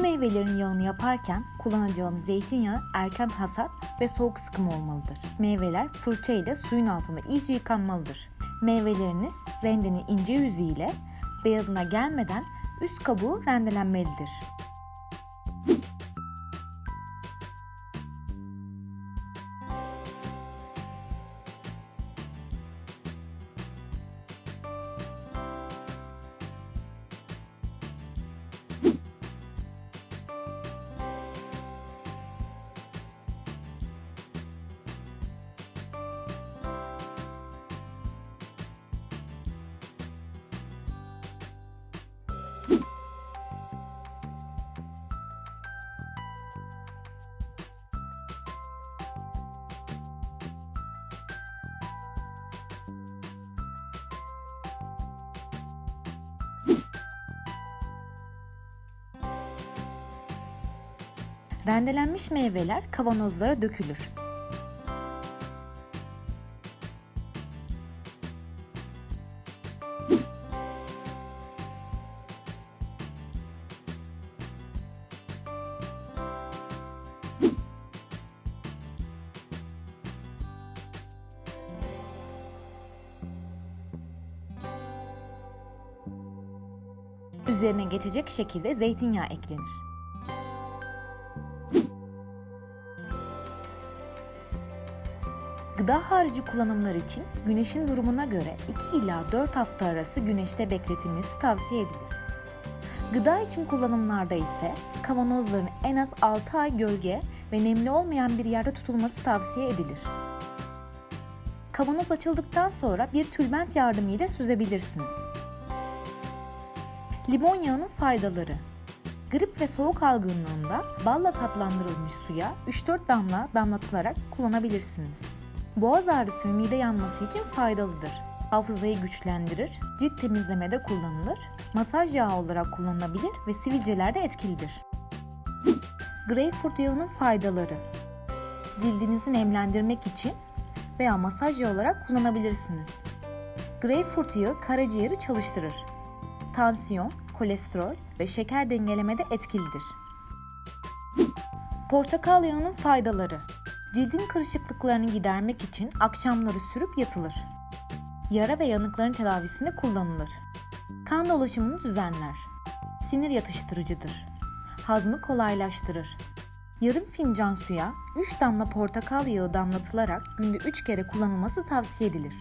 Meyvelerin yağını yaparken kullanacağınız zeytinyağı erken hasat ve soğuk sıkım olmalıdır. Meyveler fırça ile suyun altında iyice yıkanmalıdır. Meyveleriniz rendenin ince yüzeyiyle beyazına gelmeden üst kabuğu rendelenmelidir. Rendelenmiş meyveler kavanozlara dökülür. Üzerine geçecek şekilde zeytinyağı eklenir. Gıda harici kullanımlar için güneşin durumuna göre 2 ila 4 hafta arası güneşte bekletilmesi tavsiye edilir. Gıda için kullanımlarda ise kavanozların en az 6 ay gölge ve nemli olmayan bir yerde tutulması tavsiye edilir. Kavanoz açıldıktan sonra bir tülbent yardımıyla süzebilirsiniz. Limon yağının faydaları Grip ve soğuk algınlığında balla tatlandırılmış suya 3-4 damla damlatılarak kullanabilirsiniz. Boğaz ağrısı ve mide yanması için faydalıdır. Hafızayı güçlendirir, cilt temizlemede kullanılır, masaj yağı olarak kullanılabilir ve sivilcelerde etkilidir. Greyfurt yağının faydaları Cildinizi nemlendirmek için veya masaj yağı olarak kullanabilirsiniz. Greyfurt yağı karaciğeri çalıştırır. Tansiyon, kolesterol ve şeker dengelemede etkilidir. Portakal yağının faydaları Cildin kırışıklıklarını gidermek için akşamları sürüp yatılır. Yara ve yanıkların tedavisinde kullanılır. Kan dolaşımını düzenler. Sinir yatıştırıcıdır. Hazmı kolaylaştırır. Yarım fincan suya 3 damla portakal yağı damlatılarak günde 3 kere kullanılması tavsiye edilir.